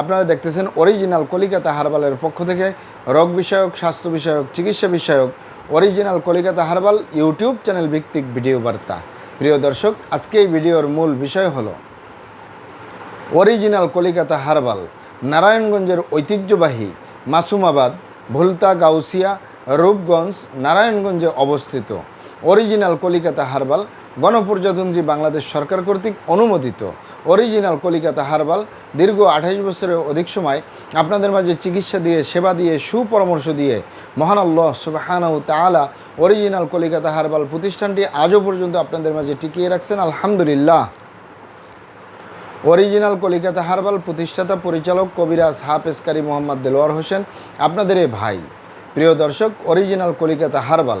আপনারা দেখতেছেন অরিজিনাল কলিকাতা হারবালের পক্ষ থেকে রোগ বিষয়ক, স্বাস্থ্য বিষয়ক, চিকিৎসা বিষয়ক original Kalikata herbal YouTube channel ভিত্তিক ভিডিও বার্তা। প্রিয় দর্শক, আজকে এই ভিডিওর মূল বিষয় হলো অরিজিনাল কলিকাতা হারবাল, নারায়ণগঞ্জের ঐতিহ্যবাহী মাসুমাবাদ, ভুলতা, গাউসিয়া, রূপগঞ্জ, নারায়ণগঞ্জে অবস্থিত। অরিজিনাল কলিকাতা হারবাল গণপ্রজাতন্ত্রী বাংলাদেশ সরকার কর্তৃক অনুমোদিত অরিজিনাল কলিকাতা হারবাল দীর্ঘ আঠাইশ বছরের অধিক সময় আপনাদের মাঝে চিকিৎসা দিয়ে, সেবা দিয়ে, সুপরামর্শ দিয়ে মহান আল্লাহ সুবাহানাউ তালা অরিজিনাল কলিকাতা হারবাল প্রতিষ্ঠানটি আজও পর্যন্ত আপনাদের মাঝে টিকিয়ে রাখছেন। আলহামদুলিল্লাহ। অরিজিনাল কলিকাতা হারবাল প্রতিষ্ঠাতা পরিচালক কবিরাজ হাফেজকারী মোহাম্মদ দেলোয়ার হোসেন, আপনাদের ভাই। প্রিয় দর্শক, অরিজিনাল কলিকাতা হারবাল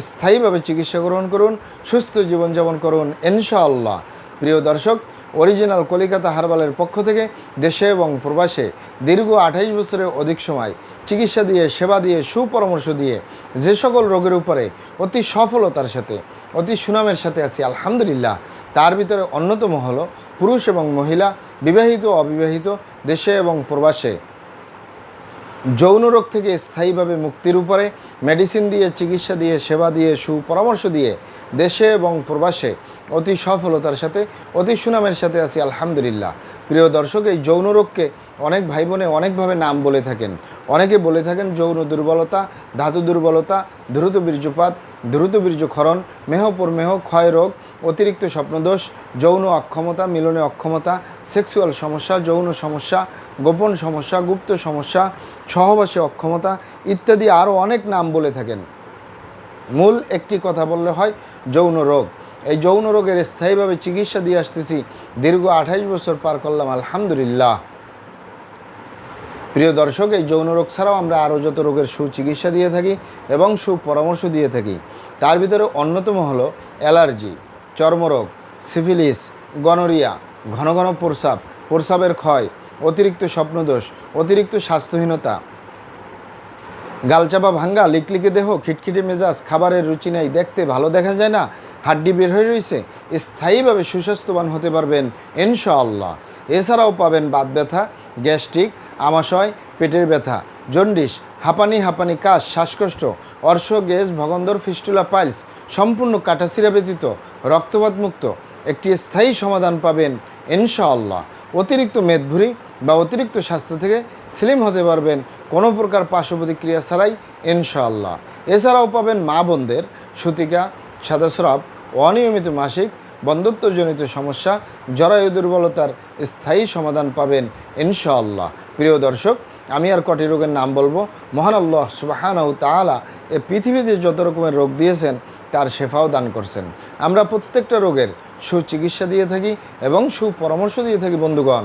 স্থায়ীভাবে চিকিৎসা গ্রহণ করুন, সুস্থ জীবনযাপন করুন, ইনশাআল্লাহ। প্রিয় দর্শক, অরিজিনাল কলিকাতা হারবালের পক্ষ থেকে দেশে এবং প্রবাসে দীর্ঘ আঠাইশ বছরের অধিক সময় চিকিৎসা দিয়ে, সেবা দিয়ে, সুপরামর্শ দিয়ে যে সকল রোগের উপরে অতি সফলতার সাথে, অতি সুনামের সাথে আছি, আলহামদুলিল্লাহ। তার ভিতরে অন্যতম হলো পুরুষ এবং মহিলা, বিবাহিত অবিবাহিত, দেশে এবং প্রবাসে। যৌন রোগ থেকে স্থায়ীভাবে মুক্তির উপরে মেডিসিন দিয়ে, চিকিৎসা দিয়ে, সেবা দিয়ে, সুপরামর্শ দিয়ে দেশে এবং প্রবাসে অতি সফলতার সাথে, অতি সুনামের সাথে আছি, আলহামদুলিল্লাহ। প্রিয় দর্শক, এই যৌন রোগকে অনেক ভাই বোনে অনেকভাবে নাম বলে থাকেন। অনেকে বলে থাকেন যৌন দুর্বলতা, ধাতু দুর্বলতা, দ্রুত বীর্যপাত দ্রুত বীর্যক্ষরণ, মেহ ক্ষয় রোগ, অতিরিক্ত স্বপ্নদোষ, যৌন অক্ষমতা, মিলনে অক্ষমতা, সেক্সুয়াল সমস্যা, যৌন সমস্যা, গোপন সমস্যা, গুপ্ত সমস্যা, সহবাসে অক্ষমতা ইত্যাদি আরও অনেক নাম বলে থাকেন। মূল একটি কথা বললে হয় যৌন রোগ। এই যৌন রোগের স্থায়ীভাবে চিকিৎসা দিয়ে আসতেছি। দীর্ঘ আঠাইশ বছর পার করলাম, আলহামদুলিল্লাহ। প্রিয় দর্শক, এই যৌন রোগ ছাড়াও আমরা আরও যত রোগের সুচিকিৎসা দিয়ে থাকি এবং সুপরামর্শ দিয়ে থাকি, তার ভিতরে অন্যতম হলো অ্যালার্জি, চর্মরোগ, সিফিলিস, গনোরিয়া, ঘন ঘন প্রস্রাব, প্রস্রাবের ক্ষয়, অতিরিক্ত স্বপ্নদোষ, অতিরিক্ত স্বাস্থ্যহীনতা, গালচাপা ভাঙ্গা, লিকলিকে দেহ, খিটখিটে মেজাজ, খাবারের রুচি নেই, দেখতে ভালো দেখা যায় না, হাড্ডি বের হয়ে রয়েছে, স্থায়ীভাবে সুস্বাস্থ্যবান হতে পারবেন, ইনশাআল্লাহ। এছাড়াও পাবেন বাত ব্যথা, গ্যাস্ট্রিক আমাশয়, পেটের ব্যথা জন্ডিস হাঁপানি হাঁপানি, কাশ, শ্বাসকষ্ট, অর্শ, গ্যাস, ভগন্দর, ফিস্টুলা, পাইলস, সম্পূর্ণ কাটাছিরা ব্যতীত রক্তপাত মুক্ত। একটি স্থায়ী সমাধান পাবেন ইনশাআল্লাহ। অতিরিক্ত মেদভুরি বা অতিরিক্ত স্বাস্থ্য থেকে স্লিম হতে পারবেন কোনো প্রকার পার্শ্ব প্রতিক্রিয়া ছাড়াই ইনশাআল্লাহ। এছাড়াও পাবেন মা বোনদের সুতিকা সাদাস্রাব অনিয়মিত মাসিক বন্ধুত্বজনিত সমস্যা, জরায়ু দুর্বলতার স্থায়ী সমাধান পাবেন ইনশাআল্লাহ। প্রিয় দর্শক, আমি আর কটি রোগের নাম বলব। মহান আল্লাহ সুবাহানাউ তালা এ পৃথিবীতে যত রকমের রোগ দিয়েছেন, তার শেফাও দান করছেন। আমরা প্রত্যেকটা রোগের সুচিকিৎসা দিয়ে থাকি এবং সুপরামর্শ দিয়ে থাকি, বন্ধুগণ।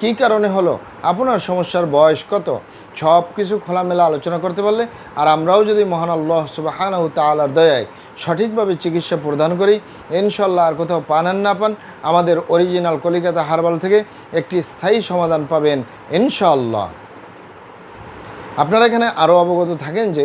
কী কারণে হলো? আপনার সমস্যার বয়স কত? সব কিছু খোলামেলা আলোচনা করতে পারলে, আর আমরাও যদি মহান আল্লাহ সুবাহান তালার দয়ায় সঠিকভাবে চিকিৎসা প্রদান করি ইনশাল্লাহ আর কোথাও পান না পান, আমাদের অরিজিনাল কলিকাতা হারবাল থেকে একটি স্থায়ী সমাধান পাবেন ইনশাল্লাহ আপনারা এখানে আরও অবগত থাকেন যে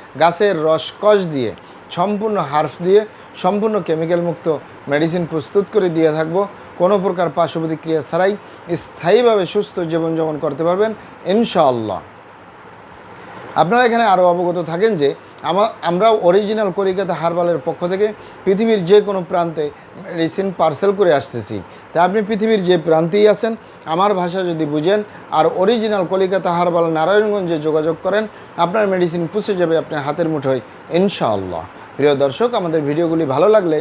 গাছের রসকস দিয়ে, সম্পূর্ণ হার্ফ দিয়ে, সম্পূর্ণ কেমিক্যাল মুক্ত মেডিসিন প্রস্তুত করে দিয়ে থাকব। কোনো প্রকার পার্শ্ব প্রতিক্রিয়া ছাড়াই স্থায়ীভাবে সুস্থ জীবনযাপন করতে পারবেন, ইনশাআল্লাহ। আপনারা এখানে আরও অবগত থাকেন যে আমা আমরা অরিজিনাল কলিকাতা হারবালের পক্ষ থেকে পৃথিবীর যে কোনো প্রান্তে মেডিসিন পার্সেল করে আসতেছি। তাই আপনি পৃথিবীর যে প্রান্তেই আছেন, আমার ভাষা যদি বুঝেন আর অরিজিনাল কলিকাতা হারবাল নারায়ণগঞ্জে যোগাযোগ করেন, আপনার মেডিসিন পুষে যাবে আপনার হাতের মুঠোয়, ইনশাআল্লাহ। প্রিয় দর্শক, আমাদের ভিডিওগুলি ভালো লাগলে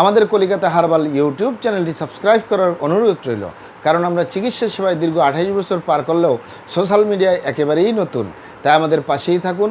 আমাদের কলিকাতা হারবাল ইউটিউব চ্যানেলটি সাবস্ক্রাইব করার অনুরোধ রইল। কারণ আমরা চিকিৎসা সেবায় দীর্ঘ আঠাইশ বছর পার করলেও সোশ্যাল মিডিয়ায় একেবারেই নতুন। তাই আমাদের পাশেই থাকুন